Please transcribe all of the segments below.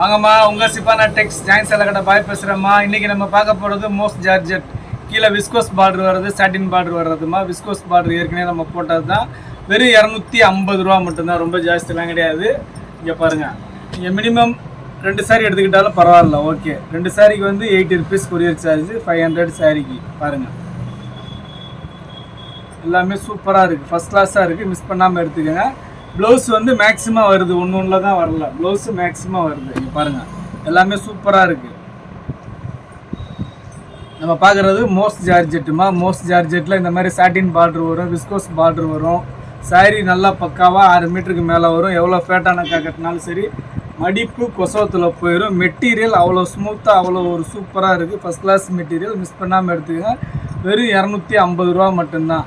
வாங்கம்மா உங்க சிப்பானா டெக்ஸ் ஜாயின் சேலை கடை பாய் பேசுகிறேம்மா இன்னைக்கு நம்ம பார்க்க போகிறது மோஸ்ட் ஜார்ஜெட். கீழே விஸ்கோஸ் பார்டர் வர்றது சாட்டின் பார்டர் வர்றதுமா விஸ்கோஸ் பார்டர் ஏற்கனவே நம்ம போட்டது தான் வெறும் இரநூத்தி ஐம்பது ரூபா மட்டும்தான். ரொம்ப ஜாஸ்திலாம் கிடையாது. இங்கே பாருங்கள் இங்கே மினிமம் ரெண்டு சாரி எடுத்துக்கிட்டாலும் பரவாயில்ல. ஓகே ரெண்டு சாரிக்கு வந்து eighty rupees courier charge five hundred சாரிக்கு பாருங்கள் எல்லாமே சூப்பராக இருக்குது ஃபஸ்ட் கிளாஸாக இருக்குது மிஸ் பண்ணாமல் எடுத்துக்கோங்க. ப்ளவுஸ் வந்து மேக்ஸிமம் வருது. ஒன்று ஒன்றில் தான் வரல. ப்ளவுஸு மேக்ஸிமம் வருது. இங்கே பாருங்கள் எல்லாமே சூப்பராக இருக்குது நம்ம பார்க்குறது மோஸ்ட் ஜார்ஜெட்டுமா மோஸ்ட் ஜார்ஜெட்டில் இந்த மாதிரி சாட்டின் பார்ட்ரு வரும் விஸ்கோஸ் பார்ட்ரு வரும். Saree நல்லா பக்காவாக ஆறு மீட்டருக்கு மேலே வரும். எவ்வளோ ஃபேட்டான கட்டினாலும் சரி மடிப்பு கொசவத்தில் போயிடும் மெட்டீரியல் அவ்வளோ ஸ்மூத்தாக அவ்வளோ ஒரு சூப்பராக இருக்குது ஃபஸ்ட் கிளாஸ் மெட்டீரியல் மிஸ் பண்ணாமல் எடுத்துக்கோங்க. வெறும் இரநூத்தி ஐம்பது ரூபா மட்டும்தான்.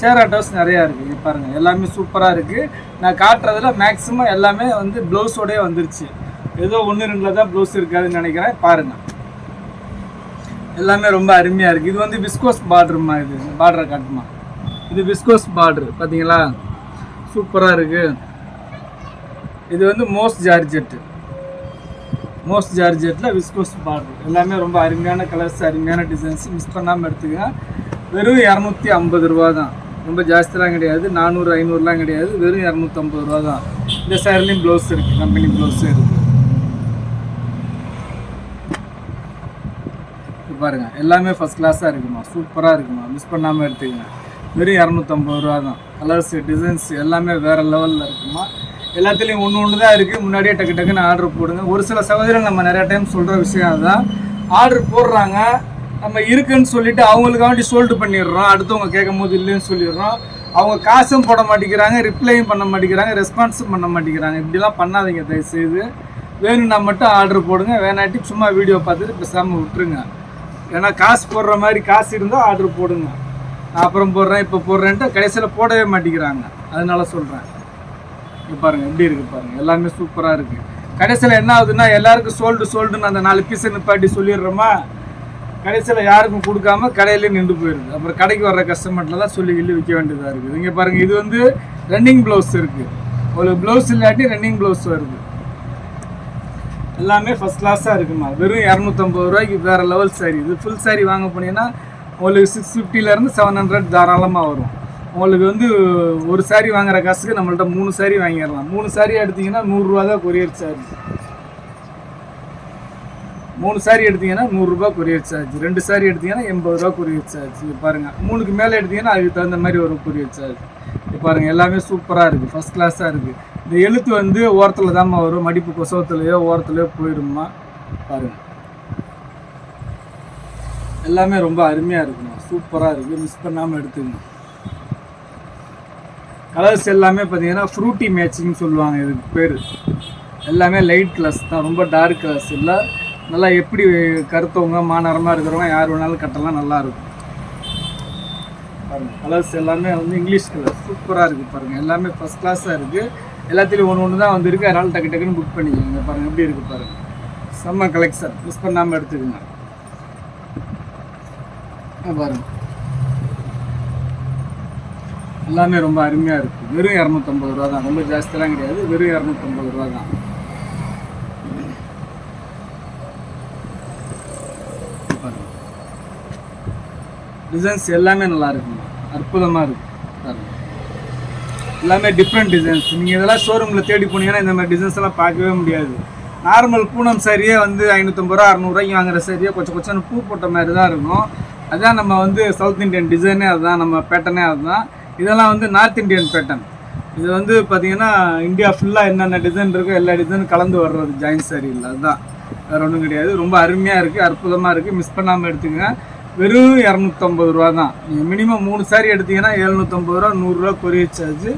ஷேர் ஆட்டோஸ் நிறையா இருக்குது இங்க பாருங்கள் எல்லாமே சூப்பராக இருக்குது நான் காட்டுறதுல மேக்ஸிமம் எல்லாமே வந்து ப்ளவுஸோடய வந்துருச்சு. ஏதோ ஒன்று ரெண்டில் தான் ப்ளவுஸ் இருக்காதுன்னு நினைக்கிறேன். பாருங்கள் எல்லாமே ரொம்ப அருமையாக இருக்குது இது வந்து விஸ்கோஸ் பார்டருமா இது? பார்டரை காட்டுமா? இது விஸ்கோஸ் பார்டர் பார்த்தீங்களா சூப்பராக இருக்குது இது வந்து மோஸ்ட் ஜார்ஜெட்டு மோஸ்ட் ஜார்ஜெட்டில் விஸ்கோஸ் பார்டர் எல்லாமே ரொம்ப அருமையான கலர்ஸ் அருமையான டிசைன்ஸ் மிஸ் பண்ணாமல் எடுத்துங்க வெறும் இரநூத்தி ஐம்பது ரூபா தான் ரொம்ப ஜாஸ்திலாம் கிடையாது. நானூறு ஐநூறுலாம் கிடையாது. வெறும் இரநூத்தம்பது ரூபா தான். இந்த சேரீலையும் ப்ளவுஸ் இருக்குது கம்பெனி ப்ளவுஸும் இருக்குது பாருங்கள் பாருங்க. எல்லாமே ஃபஸ்ட் கிளாஸாக இருக்குமா? சூப்பராக இருக்குமா? மிஸ் பண்ணாமல் எடுத்துக்கங்க. வெறும் இரநூத்தம்பது ரூபா தான். கலர்ஸ் டிசைன்ஸ் எல்லாமே வேறு லெவலில் இருக்குமா? எல்லாத்துலேயும் ஒன்று ஒன்று தான் இருக்குது முன்னாடியே டக்கு டக்குன்னு ஆர்டர் போடுங்க. ஒரு சில சகோதரர் நம்ம நிறையா டைம் சொல்கிற விஷயம் அதுதான். ஆர்டர் போடுறாங்க. நம்ம இருக்குன்னு சொல்லிட்டு அவங்களுக்காண்டி சோல்டு பண்ணிடுறோம். அடுத்தவங்க கேட்கும் போது இல்லைன்னு சொல்லிடுறோம். அவங்க காசும் போட மாட்டேங்கிறாங்க ரிப்ளையும் பண்ண மாட்டேங்கிறாங்க ரெஸ்பான்ஸும் பண்ண மாட்டேங்கிறாங்க. இப்படிலாம் பண்ணாதீங்க தயவுசெய்து. வேணும்னா மட்டும் ஆர்டர் போடுங்க வேணாட்டி சும்மா வீடியோ பார்த்துட்டு பேசாமல் விட்டுருங்க. ஏன்னா காசு போடுற மாதிரி காசு இருந்தால் ஆர்டர் போடுங்க. நான் அப்புறம் போடுறேன் இப்போ போடுறேன்ட்டு கடைசியில் போடவே மாட்டேங்கிறாங்க. அதனால சொல்கிறேன் இப்போ பாருங்கள் எப்படி இருக்குது பாருங்கள் எல்லாமே சூப்பராக இருக்குது கடைசியில் என்ன ஆகுதுன்னா எல்லாருக்கும் சோல்டு சோல்டுன்னு அந்த நாலு பீஸை நிப்பாட்டி சொல்லிடுறோமா? கடைசியில் யாருக்கும் கொடுக்காம கடையிலே நின்று போயிடுது அப்புறம் கடைக்கு வர்ற கஸ்டமர்ல தான் சொல்லி கிள்ளி விற்க வேண்டியதாக இருக்குது. இங்கே பாருங்க இது வந்து ரன்னிங் ப்ளவுஸ் இருக்கு. ஒரு ப்ளவுஸ் இல்லாட்டி ரன்னிங் ப்ளவுஸ் வருது. எல்லாமே ஃபஸ்ட் கிளாஸாக இருக்குமா? வெறும் இரநூத்தம்பது ரூபாய்க்கு வேறு லெவல் சாரி இது ஃபுல் சாரி வாங்க போனீங்கன்னா உங்களுக்கு சிக்ஸ் ஃபிஃப்டிலேருந்து செவன் ஹண்ட்ரட் தாராளமாக வரும். உங்களுக்கு வந்து ஒரு சாரி வாங்குற காசுக்கு நம்மள்ட்ட மூணு சாரி வாங்கிடலாம். மூணு சாரி எடுத்தீங்கன்னா நூறுரூவா தான் கொரியர் சார்ஜ். மூணு சாரி எடுத்தீங்கன்னா நூறுரூபா கொரியர் சார்ஜ் ரெண்டு சாரி எடுத்தீங்கன்னா எண்பது ரூபா கொரியர் சார்ஜ் பாருங்கள் மூணுக்கு மேலே எடுத்தீங்கன்னா அதுக்கு தகுந்த மாதிரி வரும் கொரியர் சார்ஜ் பாருங்கள் எல்லாமே சூப்பராக இருக்குது ஃபஸ்ட் கிளாஸாக இருக்குது இந்த எழுத்து வந்து ஓரத்தில் தாம்மா வரும். மடிப்பு கொசவத்துலையோ ஓரத்துலையோ போயிடுமா பாருங்கள் எல்லாமே ரொம்ப அருமையாக இருக்கணும் சூப்பராக இருக்குது மிஸ் பண்ணாமல் எடுத்துக்கங்க. கலர்ஸ் எல்லாமே பார்த்தீங்கன்னா ஃப்ரூட்டி மேட்சிங்னு சொல்லுவாங்க. இதுக்கு பேர். எல்லாமே லைட் கலர்ஸ் தான். ரொம்ப டார்க் கலர்ஸ் இல்லை. நல்லா எப்படி கருத்தவங்க மாநரமாக இருக்கிறவங்க யார் வேணாலும் கட்டலாம் நல்லா இருக்கும். பாருங்கள் கலர்ஸ் எல்லாமே வந்து இங்கிலீஷ் கலர் சூப்பராக இருக்குது பாருங்கள் எல்லாமே ஃபஸ்ட் கிளாஸாக இருக்குது எல்லாத்துலேயும் ஒன்று ஒன்று தான் வந்துருக்கு. அதனால் டக்கு டக்குன்னு புக் பண்ணிக்கோங்க. பாருங்கள் எப்படி இருக்குது பாருங்கள் செம்ம கலெக்ஷன் மிஸ் பண்ணாமல் எடுத்துக்கோங்க. பாருங்கள் பாருங்க. எல்லாமே ரொம்ப அருமையாக இருக்குது வெறும் இரநூத்தம்பது ரூபா தான் ரொம்ப ஜாஸ்தியெல்லாம் கிடையாது. வெறும் இரநூத்தம்பது ரூபா தான் டிசைன்ஸ் எல்லாமே நல்லா இருக்குங்க அற்புதமாக இருக்கு. எல்லாமே டிஃப்ரெண்ட் டிசைன்ஸ் நீங்கள் இதெல்லாம் ஷோரூமில் தேடி போனீங்கன்னா இந்த மாதிரி டிசைன்ஸ் எல்லாம் பார்க்கவே முடியாது. நார்மல் பூனம் சரியே வந்து ஐநூற்றம்பது ரூபா அறநூறுவாய்க்கு வாங்குற சரியே கொஞ்சம் கொஞ்சம் பூ போட்ட மாதிரி தான் இருக்கும். அதுதான் நம்ம வந்து சவுத் இந்தியன் டிசைனே அதுதான் நம்ம பேட்டர்னே அதுதான். இதெல்லாம் வந்து நார்த் இந்தியன் பேட்டர்ன் இது வந்து பார்த்தீங்கன்னா இந்தியா ஃபுல்லாக என்னென்ன டிசைன் இருக்கோ எல்லா டிசைனும் கலந்து வர்றது ஜாயின் சரியில் அதுதான். வேறு ஒன்றும் கிடையாது. ரொம்ப அருமையாக இருக்குது அற்புதமாக இருக்குது மிஸ் பண்ணாமல் எடுத்துக்கோங்க. வெறும் இரநூத்தம்பது ரூபா தான். நீங்கள் மினிமம் மூணு சாரி எடுத்தீங்கன்னா எழுநூற்றம்பது ரூபா நூறுரூவா கொரியர் சார்ஜ்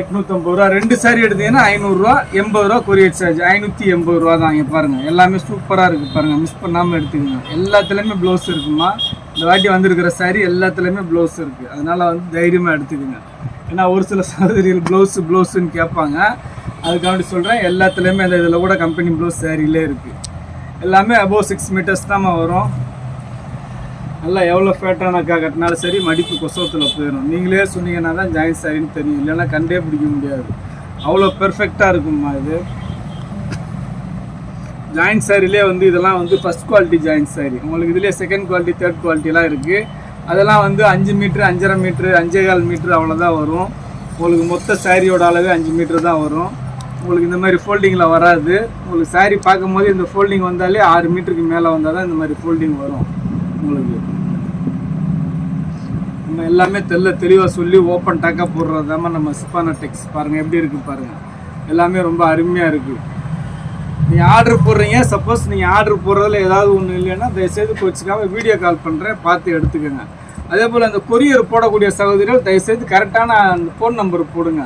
எட்நூற்றம்பது ரூபா. ரெண்டு சாரி எடுத்தீங்கன்னா ஐநூறுரூவா எண்பது ரூபா கொரியர் சார்ஜ் ஐநூற்றி எண்பது ரூபா தான் இங்கே பாருங்கள் எல்லாமே சூப்பராக இருக்குது பாருங்கள் மிஸ் பண்ணாமல் எடுத்துக்கோங்க. எல்லாத்துலேயுமே ப்ளவுஸ் இருக்குமா? இந்த வாட்டி வந்திருக்கிற சாரி எல்லாத்துலேயுமே ப்ளவுஸ் இருக்குது அதனால் வந்து தைரியமாக எடுத்துக்கோங்க. ஏன்னா ஒரு சில சகோதரிகள் ப்ளவுஸு ப்ளவுஸுன்னு கேட்பாங்க. அதுக்காண்டி சொல்கிறேன் எல்லாத்துலேயுமே அந்த இதில் கூட கம்பெனி ப்ளவுஸ் சாரியிலே இருக்குது எல்லாமே அபோவ் சிக்ஸ் மீட்டர்ஸ் தான் வரும். நல்லா எவ்வளோ ஃபேட்டான கட்டினாலும் சரி மடிப்பு கொசவத்தில் போயிடும் நீங்களே சொன்னீங்கன்னா தான் ஜாயின் சாரின்னு தெரியும். இல்லைன்னா கண்டே பிடிக்க முடியாது. அவ்வளோ பெர்ஃபெக்டாக இருக்கும்மா இது. ஜாயின் சாரிலே வந்து இதெல்லாம் வந்து ஃபஸ்ட் குவாலிட்டி ஜாயின் சாரி உங்களுக்கு இதுலேயே செகண்ட் குவாலிட்டி தேர்ட் குவாலிட்டிலாம் இருக்குது அதெல்லாம் வந்து அஞ்சு மீட்ரு அஞ்சரை மீட்ரு அஞ்சே கால் மீட்ரு அவ்வளோதான் வரும். உங்களுக்கு மொத்த சாரியோட அளவு அஞ்சு மீட்ரு தான் வரும். உங்களுக்கு இந்த மாதிரி ஃபோல்டிங்கில் வராது. உங்களுக்கு சாரி பார்க்கும்போது இந்த ஃபோல்டிங் வந்தாலே ஆறு மீட்டருக்கு மேலே வந்தால் தான் இந்த மாதிரி ஃபோல்டிங் வரும். உங்களுக்கு நம்ம எல்லாமே தெல்ல தெளிவாக சொல்லி ஓப்பன் டாக்காக தான் நம்ம சிப்பான டெக்ஸ் பாருங்கள் எப்படி இருக்குது பாருங்கள் எல்லாமே ரொம்ப அருமையாக இருக்குது நீங்கள் ஆர்டர் போடுறீங்க சப்போஸ் நீங்கள் ஆர்டர் போடுறதுல ஏதாவது ஒன்று இல்லைன்னா தயவுசெய்து கோச்சிக்காம வீடியோ கால் பண்ணுறேன் பார்த்து எடுத்துக்கோங்க. அதே போல் அந்த கொரியர் போடக்கூடிய சகோதரிகள் தயவுசெய்து கரெக்டான அந்த ஃபோன் நம்பர் போடுங்க.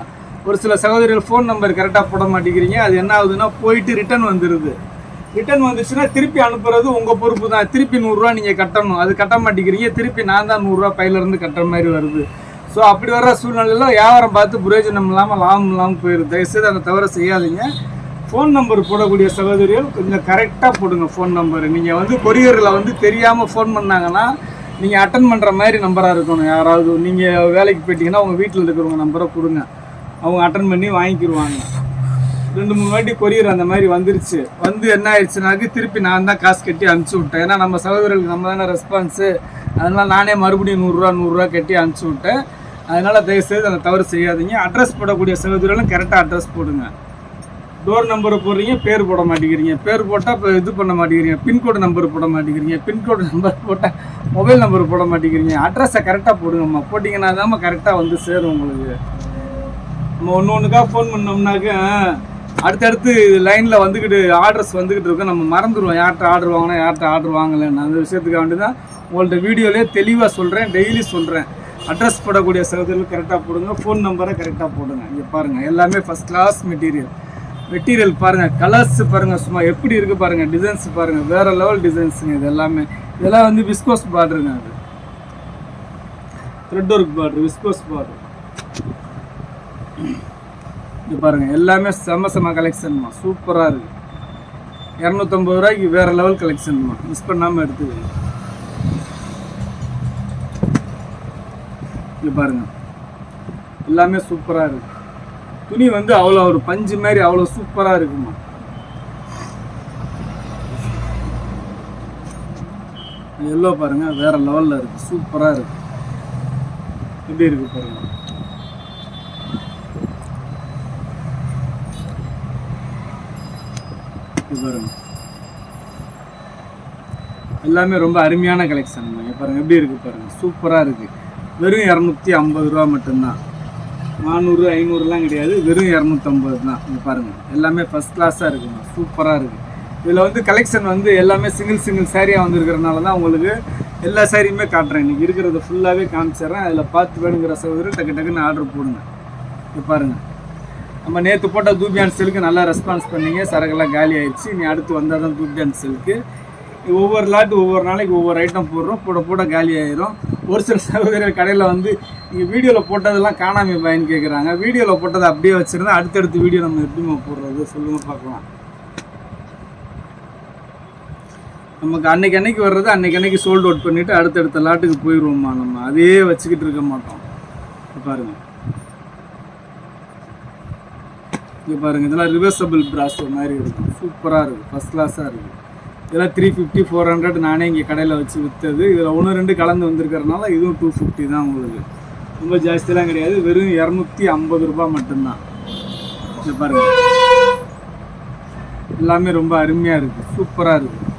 ஒரு சில சகோதரிகள் ஃபோன் நம்பர் கரெக்டாக போட மாட்டேங்கிறீங்க அது என்ன ஆகுதுன்னா போயிட்டு ரிட்டர்ன் வந்துடுது ரிட்டர்ன் வந்துச்சுன்னா திருப்பி அனுப்புறது உங்கள் பொறுப்பு தான். திருப்பி நூறுரூவா நீங்கள் கட்டணும். அது கட்ட மாட்டேங்கிறீங்க. திருப்பி நான் தான் நூறுரூவா பையிலேருந்து கட்டுற மாதிரி வருது. ஸோ அப்படி வர்ற சூழ்நிலையில் வியாபாரம் பார்த்து பிரயோஜனம் இல்லாமல் லாபம் இல்லாமல் போயிடுது. தயவுசெய்து அதை தவிர செய்யாதீங்க. ஃபோன் நம்பர் போடக்கூடிய சகோதரிகள் கொஞ்சம் கரெக்டாக போடுங்க ஃபோன் நம்பர் நீங்கள் வந்து கொரியரில் வந்து தெரியாமல் ஃபோன் பண்ணாங்கன்னா நீங்கள் அட்டன் பண்ணுற மாதிரி நம்பராக இருக்கணும். யாராவது நீங்கள் வேலைக்கு போயிட்டீங்கன்னா உங்கள் வீட்டில் இருக்கிறவங்க நம்பரை கொடுங்க. அவங்க அட்டன் பண்ணி வாங்கிக்கிடுவாங்க ரெண்டு மூணு வாட்டி கொரியர் அந்த மாதிரி வந்துருச்சு. வந்து என்ன ஆயிடுச்சுனாக்கு திருப்பி நான் தான் காசு கட்டி அனுப்பிச்சி விட்டேன். ஏன்னா நம்ம சகோதரர்களுக்கு நம்ம தானே ரெஸ்பான்ஸு அதனால நானே மறுபடியும் நூறுரூவா நூறுரூவா கட்டி அனுப்பிச்சி விட்டேன். அதனால் தயவுசெய்து அந்த தவறு செய்யாதீங்க. அட்ரஸ் போடக்கூடிய சகோதரர்களும் கரெக்டாக அட்ரஸ் போடுங்க. டோர் நம்பரை போடுறீங்க பேர் போட மாட்டேங்கிறீங்க. பேர் போட்டால் இப்போ இது பண்ண மாட்டேங்கிறீங்க. பின்கோடு நம்பர் போட மாட்டேங்கிறீங்க. பின்கோடு நம்பர் போட்டால் மொபைல் நம்பர் போட மாட்டேங்கிறீங்க. அட்ரஸை கரெக்டாக போடுங்கம்மா. போட்டிங்கன்னா தான் கரெக்டாக வந்து சேரும் உங்களுக்கு. நம்ம ஒன்று ஒன்றுக்காக ஃபோன் பண்ணோம்னாக்க அடுத்தடுத்து லைனில் வந்துக்கிட்டு ஆர்டர்ஸ் வந்துக்கிட்டு இருக்கோம் நம்ம மறந்துடுவோம். யார்கிட்ட ஆர்டர் வாங்கினா யார்கிட்ட ஆர்டர் வாங்கலைன்னு. அந்த விஷயத்துக்கு வேண்டி தான் உங்கள்ட்ட வீடியோலேயே தெளிவாக சொல்கிறேன் டெய்லி சொல்கிறேன் அட்ரஸ் போடக்கூடிய சகோதரர்கள் கரெக்டாக போடுங்க. ஃபோன் நம்பரை கரெக்டாக போடுங்க. இங்கே பாருங்கள் எல்லாமே ஃபஸ்ட் கிளாஸ் மெட்டீரியல் மெட்டீரியல் பாருங்கள் கலர்ஸ் பாருங்கள் சும்மா எப்படி இருக்குது பாருங்கள் டிசைன்ஸ் பாருங்கள் வேறு லெவல் டிசைன்ஸுங்க இது எல்லாமே. இதெல்லாம் வந்து விஸ்கோஸ் பார்டருங்க அது. Thread work border viscose border இது பாருங்க எல்லாமே செம செம கலெக்ஷன்மா சூப்பராக இருக்கு. இரநூத்தம்பது ரூபாய்க்கு வேற லெவல் கலெக்ஷன்மா மிஸ் பண்ணாமல் எடுத்துக்கோங்க இது பாருங்க. எல்லாமே சூப்பராக இருக்கு. துணி வந்து அவ்வளோ ஒரு பஞ்சு மாதிரி அவ்வளோ சூப்பராக இருக்குமா. எல்லோ பாருங்க வேற லெவலில் இருக்கு. சூப்பராக இருக்கு. எப்படி இருக்கு பாருங்க. பாருங்க. எல்லாமே ரொம்ப அருமையான கலெக்ஷன் பாருங்க எப்படி இருக்கு பாருங்க? சூப்பராக இருக்கு. வெறும் இரநூத்தி ஐம்பது ரூபா மட்டும்தான். நானூறு ஐநூறுலாம் கிடையாது. வெறும் இரநூத்தம்பது தான். இங்க பாருங்க எல்லாமே ஃபஸ்ட் கிளாஸாக இருக்குங்க சூப்பராக இருக்கு. இதில் வந்து கலெக்ஷன் வந்து எல்லாமே சிங்கிள் சிங்கிள் சேரீயாக வந்திருக்கிறனால தான் உங்களுக்கு எல்லா சேரீயுமே காட்டுறேன். இன்றைக்கி இருக்கிறத ஃபுல்லாகவே காமிச்சிடுறேன். அதில் பார்த்து வேணுங்கிற சகோதரர் டக்கு டக்குன்னு ஆர்டர் போடுங்க. இது பாருங்கள் நம்ம நேற்று போட்ட தூபியான் செல்க்கு நல்லா ரெஸ்பான்ஸ் பண்ணீங்க. சரகெல்லாம் காலி ஆயிடுச்சு. நீ அடுத்து வந்தால் தான் தூபியான் செல்க்கு. ஒவ்வொரு லாட்டு ஒவ்வொரு நாளைக்கு ஒவ்வொரு ஐட்டம் போடுறோம். போட போட காலி ஆயிரும். ஒரு சில சகோதரர் கடையில் வந்து நீங்கள் வீடியோவில் போட்டதெல்லாம் காணாமல் பயன் கேட்குறாங்க வீடியோவில் போட்டதை அப்படியே வச்சுருந்தா அடுத்தடுத்து வீடியோ நம்ம எப்படிமா போடுறது? சொல்லுங்கள் பார்க்கலாம். நமக்கு அன்னைக்கு அன்னைக்கு வர்றது அன்னைக்கு அன்னைக்கு சோல்ட் அவுட் பண்ணிவிட்டு அடுத்தடுத்த லாட்டுக்கு போயிடுவோம்மா நம்ம. அதே வச்சுக்கிட்டு இருக்க மாட்டோம். பாருங்கள் பாருங்க இங்கே பாருங்க இதெல்லாம் ரிவர்சபிள் பிராஸோ மாதிரி இருக்கும். சூப்பராக இருக்குது ஃபஸ்ட் கிளாஸாக இருக்குது இதெல்லாம் த்ரீ ஃபிஃப்டி ஃபோர் ஹண்ட்ரட் நானே இங்கே கடையில் வச்சு விற்றது இதில் ஒன்று ரெண்டு கலந்து வந்திருக்கிறனால இதுவும் டூ ஃபிஃப்டி தான் உங்களுக்கு. ரொம்ப ஜாஸ்தியெலாம் கிடையாது. வெறும் இரநூத்தி ஐம்பது ரூபாய் மட்டும்தான். இங்க பாருங்கள் எல்லாமே ரொம்ப அருமையாக இருக்குது சூப்பராக இருக்குது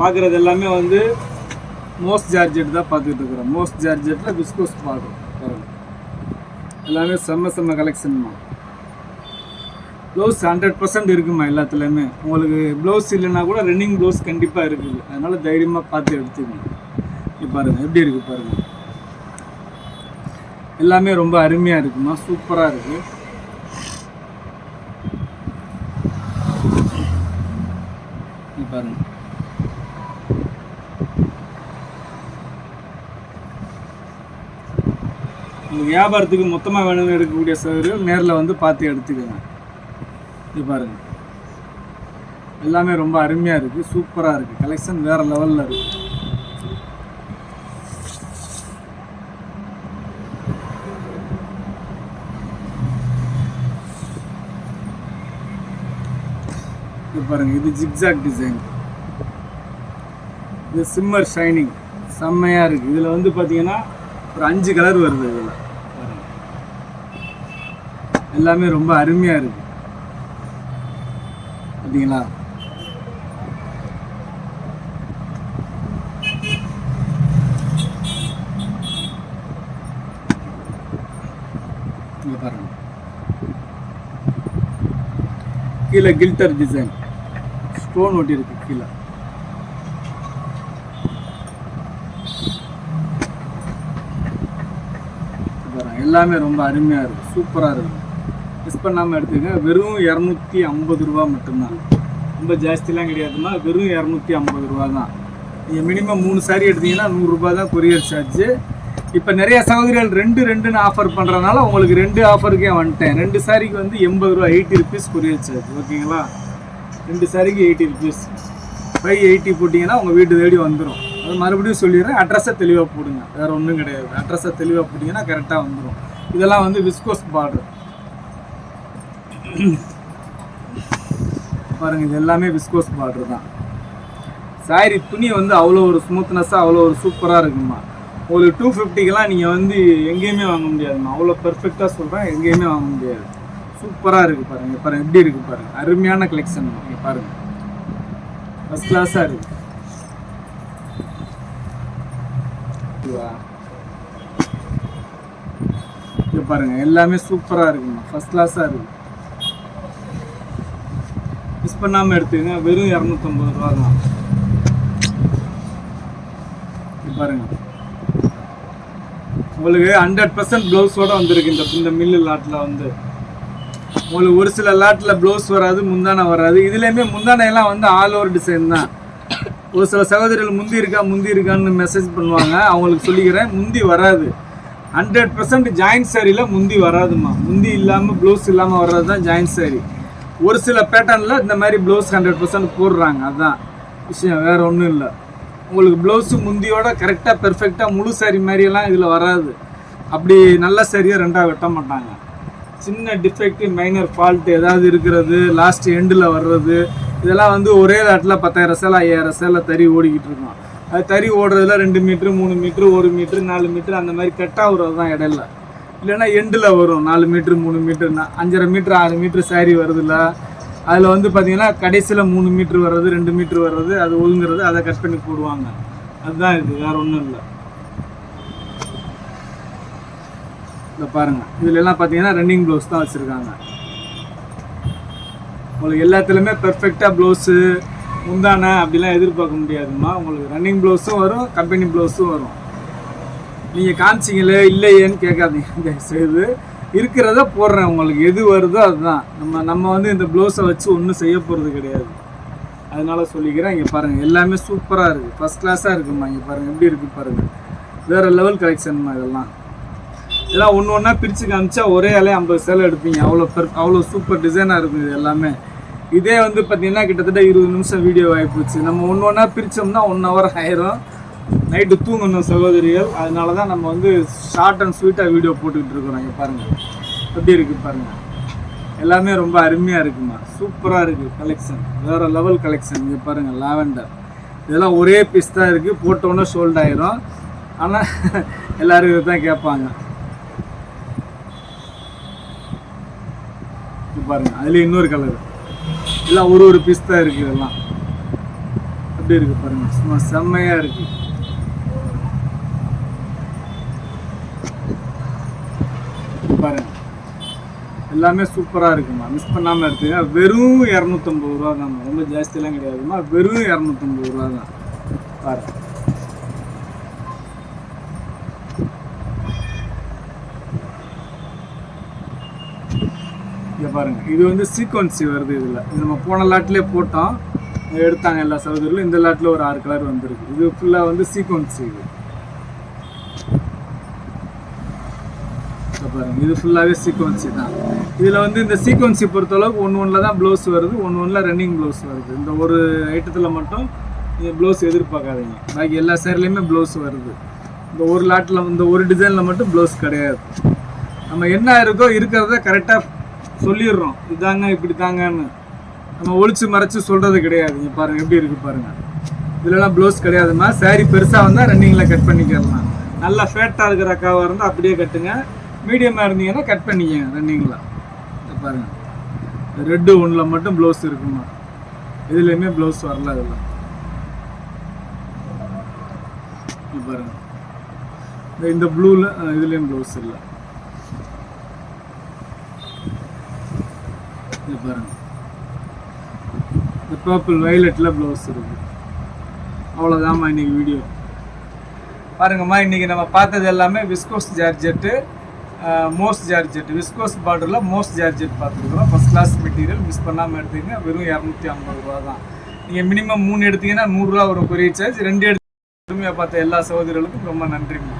பார்க்குறது எல்லாமே வந்து மோஸ்ட் ஜார்ஜெட் தான் பார்த்துட்டு இருக்கிறோம். மோஸ்ட் ஜார்ஜெட்டில் பிஸ்கோஸ் பார்க்குறோம் எல்லாமே செம்ம செம்ம கலெக்ஷன்மா ப்ளவுஸ் ஹண்ட்ரட் பர்சன்ட் இருக்குமா எல்லாத்துலேயுமே? உங்களுக்கு ப்ளவுஸ் இல்லைன்னா கூட ரன்னிங் ப்ளவுஸ் கண்டிப்பாக இருக்குது. அதனால் தைரியமாக பார்த்து எடுத்துக்கணும் இப்போ பாருங்கள் எப்படி இருக்குது பாருங்கள் எல்லாமே ரொம்ப அருமையாக இருக்குமா? சூப்பராக இருக்குது பாருங்க உங்களுக்கு வியாபாரத்துக்கு மொத்தமாக வேணும்னு எடுக்கக்கூடிய சௌகரியம் நேரில் வந்து பார்த்து எடுத்துக்கோங்க. இது பாருங்க. எல்லாமே ரொம்ப அருமையாக இருக்குது சூப்பராக இருக்குது கலெக்ஷன் வேறு லெவலில் இருக்குது இது பாருங்க. இது ஜிக்ஸாக் டிசைன் இது சிம்மர் ஷைனிங் செம்மையாக இருக்குது இதில் வந்து பார்த்தீங்கன்னா ஒரு அஞ்சு கலர் வருது. இதில் எல்லாமே ரொம்ப அருமையாக இருக்குது பார்த்தீங்களா இங்க பாருங்க. கீழே கில்டர் டிசைன். ஸ்டோன் ஒட்டி இருக்கு கீழே. எல்லாமே ரொம்ப அருமையாக இருக்குது சூப்பராக இருக்குது மிஸ் பண்ணாமல் எடுத்துக்கங்க. வெறும் இரநூத்தி ஐம்பது ரூபா மட்டும்தான். ரொம்ப ஜாஸ்திலாம் கிடையாதுன்னா வெறும் இரநூத்தி ஐம்பது ரூபா தான். நீங்கள் மினிமம் மூணு சாரி எடுத்தீங்கன்னா நூறுரூபா தான் கொரியர் சார்ஜு இப்போ நிறைய சகோதரிகள் ரெண்டு ரெண்டுன்னு ஆஃபர் பண்ணுறதுனால உங்களுக்கு ரெண்டு ஆஃபருக்கே வந்துட்டேன். ரெண்டு சாரிக்கு வந்து எண்பது ரூபா எயிட்டி ருபீஸ் கொரியர் சார்ஜ் ஓகேங்களா? ரெண்டு சாரிக்கு எயிட்டி ருபீஸ் ஃபைவ் எயிட்டி போட்டிங்கன்னா உங்கள் வீட்டு தேடி வந்துடும் அது மறுபடியும் சொல்லிடுறேன். அட்ரஸை தெளிவாக போடுங்க. வேறு ஒன்றும் கிடையாது. அட்ரஸை தெளிவாக போட்டிங்கன்னா கரெக்டாக வந்துடும் இதெல்லாம் வந்து விஸ்கோஸ் பார்டர் பாருங்க இது எல்லாமே விஸ்கோஸ் பார்டர் தான். சாரி துணி வந்து அவ்வளோ ஒரு ஸ்மூத்னஸ்ஸாக அவ்வளோ ஒரு சூப்பராக இருக்குமா ஒரு டூ ஃபிஃப்டிக்கெலாம் நீங்கள் வந்து எங்கேயுமே வாங்க முடியாதும்மா. அவ்வளோ பெர்ஃபெக்டாக சொல்கிறேன் எங்கேயுமே வாங்க முடியாது. சூப்பராக இருக்குது பாருங்க பாருங்க எப்படி இருக்குது பாருங்க. அருமையான கலெக்ஷன் நீங்கள் பாருங்க. ஃபஸ்ட் கிளாஸாக இருக்கு. இது பாருங்க எல்லாமே சூப்பராக இருக்குமா ஃபஸ்ட் கிளாஸாக இருக்குது மிஸ் பண்ணாமல் எடுத்துக்கங்க. வெறும் இரநூத்தம்பது ரூபா தான். பாருங்க. உங்களுக்கு ஹண்ட்ரட் பர்சன்ட் ப்ளவுஸோட வந்திருக்கு இந்த இந்த மில்லு லாட்டில் வந்து. உங்களுக்கு ஒரு சில லாட்டில் ப்ளவுஸ் வராது முந்தானை வராது. இதுலேயுமே முந்தானை எல்லாம் வந்து ஆல் ஓவர் டிசைன் தான். ஒரு சில சகோதரிகள் முந்தி இருக்கா முந்தி இருக்கான்னு மெசேஜ் பண்ணுவாங்க. அவங்களுக்கு சொல்லிக்கிறேன் முந்தி வராது. ஹண்ட்ரட் பர்சன்ட் ஜாயின்ட் சாரியில் முந்தி வராதுமா முந்தி இல்லாமல் ப்ளவுஸ் இல்லாமல் வர்றது தான் ஜாயின்ட் சாரி ஒரு சில பேட்டர்னில் இந்த மாதிரி ப்ளவுஸ் ஹண்ட்ரட் பர்சன்ட் போடுறாங்க அதுதான் விஷயம் வேறு ஒன்றும் இல்லை. உங்களுக்கு ப்ளவுஸு முந்தியோட கரெக்டாக பெர்ஃபெக்டாக முழு சாரி மாதிரியெல்லாம் இதில் வராது. அப்படி நல்ல சரியாக ரெண்டாக வெட்ட மாட்டாங்க. சின்ன டிஃபெக்ட் மைனர் ஃபால்ட் ஏதாவது இருக்கிறது லாஸ்ட் எண்டில் வர்றது இதெல்லாம் வந்து ஒரே லாட்டில் பத்தாயிரம் சேலை ஐயாயிரம் சேலை தறி ஓடிக்கிட்டு இருக்கோம். அது தறி ஓடுறதுல ரெண்டு மீட்ரு மூணு மீட்ரு ஒரு மீட்ரு நாலு மீட்ரு அந்த மாதிரி கட்டாகிறது தான் இடையில. இல்லைன்னா எண்டில் வரும். நாலு மீட்ரு மூணு மீட்ரு அஞ்சரை மீட்ரு ஆறு மீட்ரு சாரி வருதுல்ல. அதில் வந்து பார்த்தீங்கன்னா கடைசியில் மூணு மீட்ரு வர்றது ரெண்டு மீட்ரு வர்றது அது ஒழுங்குறது அதை கட் பண்ணி போடுவாங்க. அதுதான் இது வேற ஒன்றும் இல்லை. இதை பாருங்கள் இதுல எல்லாம் பார்த்தீங்கன்னா ரன்னிங் ப்ளவுஸ் தான் வச்சுருக்காங்க. உங்களுக்கு எல்லாத்துலேயுமே பெர்ஃபெக்டாக ப்ளவுஸு முந்தானை அப்படிலாம் எதிர்பார்க்க முடியாதும்மா. உங்களுக்கு ரன்னிங் ப்ளவுஸும் வரும் கம்பெனி ப்ளவுஸும் வரும். நீங்கள் காமிச்சிங்களே இல்லையேன்னு கேட்காதீங்க. தயவுசெய்து இருக்கிறத போடுறேன். உங்களுக்கு எது வருதோ அதுதான். நம்ம நம்ம வந்து இந்த ப்ளவுஸை வச்சு ஒன்றும் செய்ய போகிறது கிடையாது. அதனால சொல்லிக்கிறேன் இங்கே பாருங்கள் எல்லாமே சூப்பராக இருக்குது ஃபஸ்ட் கிளாஸாக இருக்குமா? இங்கே பாருங்கள் எப்படி இருக்குது பாருங்கள் வேறு லெவல் கலெக்ஷன்மா இதெல்லாம்? இதெல்லாம் ஒன்று ஒன்றா பிரித்து காமிச்சா ஒரே இலையை ஐம்பது சேலை எடுப்பீங்க. அவ்வளோ பெர் அவ்வளோ சூப்பர் டிசைனாக இருக்கும் இது எல்லாமே. இதே வந்து பார்த்தீங்கன்னா கிட்டத்தட்ட இருபது நிமிஷம் வீடியோ ஆகிப்போச்சு நம்ம ஒன்று ஒன்றா பிரித்தோம்னா ஒன் ஹவர் ஆயிரும். நைட்டு தூங்கணும் சகோதரிகள் அதனால தான் நம்ம வந்து ஷார்ட் அண்ட் ஸ்வீட்டாக வீடியோ போட்டுக்கிட்டு இருக்கிறோம் இங்கே பாருங்கள் எப்படி இருக்குது பாருங்கள் எல்லாமே ரொம்ப அருமையாக இருக்குமா. சூப்பராக இருக்குது கலெக்ஷன் வேறு லெவல் கலெக்ஷன் இங்கே பாருங்கள் லாவெண்டர் இதெல்லாம் ஒரே பீஸ் தான் இருக்குது போட்டோன்னே சோல்ட் ஆயிரும். ஆனால் எல்லோரும் இதை தான் கேட்பாங்க. பாருங்கள் பாருங்க இன்னொரு கலர் எல்லாம் ஒரு ஒரு பீஸ் தான் இருக்கு இதெல்லாம். அப்படி இருக்கு பாருங்க. சும்மா செம்மையா இருக்கு. பாருங்கள் எல்லாமே சூப்பராக இருக்குமா? மிஸ் பண்ணாமல் எடுத்துங்க வெறும் இரநூத்தம்பது ரூபா தான் ரொம்ப ஜாஸ்தியெல்லாம் கிடையாதுமா. வெறும் இரநூத்தம்பது ரூபா தான் பாருங்க. இங்கே பாருங்கள் இது வந்து சீக்வன்சி வருது இதில். இது நம்ம போன லாட்லேயே போட்டோம். எடுத்தாங்க எல்லா சகோதரர்களும் இந்த லாட்டில் ஒரு ஆறு கலர் வந்திருக்கு. இது ஃபுல்லாக வந்து சீக்வன்சி இது. பாருங்கள் இது ஃபுல்லாகவே சீக்வன்சி தான். இதில் வந்து இந்த சீக்வன்சி பொறுத்தளவுக்கு ஒன்று ஒன்றில் தான் ப்ளவுஸ் வருது ஒன்று ஒன்றில் ரன்னிங் ப்ளவுஸ் வருது. இந்த ஒரு ஐட்டத்தில் மட்டும் நீங்கள் ப்ளவுஸ் எதிர்பார்க்காதீங்க. பாக்கி எல்லா சேரீலையுமே ப்ளவுஸ் வருது. இந்த ஒரு லாட்டில் இந்த ஒரு டிசைனில் மட்டும் ப்ளவுஸ் கிடையாது. நம்ம என்ன இருக்கோ இருக்கிறத கரெக்டாக சொல்லிடுறோம். இதாங்க இப்படி தாங்கன்னு நம்ம ஒழிச்சு மறைச்சு சொல்கிறது கிடையாது. இங்க பாருங்கள் எப்படி இருக்குது பாருங்கள் இதுலலாம் ப்ளவுஸ் கிடையாதுமா சாரி பெருசாக வந்தால் ரன்னிங்கில் கட் பண்ணிக்கிறலாம் நல்லா ஃபேட்டாக இருக்கிற அக்காவாக இருந்தால் அப்படியே கட்டுங்க. மீடியமாக இருந்தீங்கன்னா கட் பண்ணிக்கங்க ரன்னிங்கில் பாருங்கள் ரெட்டு ஒன்றில் மட்டும் ப்ளவுஸ் இருக்குமா? இதுலேயுமே ப்ளவுஸ் வரல அதில். பாருங்க. இந்த- ப்ளூவில் இதுலேயும் ப்ளவுஸ் இல்லை. இது பாருங்க. இந்த பர்பிள் வயலட்டில் ப்ளவுஸ் இருக்கு. அவ்வளோதாம்மா இன்றைக்கி வீடியோ பாருங்கம்மா இன்றைக்கி நம்ம பார்த்தது எல்லாமே viscose georgette most georgette viscose பார்டரில் மோஸ்ட் ஜார்ஜெட் பார்த்துருக்குறோம். ஃபஸ்ட் கிளாஸ் மெட்டீரியல் மிஸ் பண்ணாமல் எடுத்தீங்க வெறும் இரநூத்தி ஐம்பது ரூபா தான். நீங்கள் மினிமம் மூணு எடுத்தீங்கன்னா நூறுரூவா வரும் கொரியர் சார்ஜ் ரெண்டு எடுத்து பார்த்த எல்லா சகோதரர்களுக்கும் ரொம்ப நன்றிங்க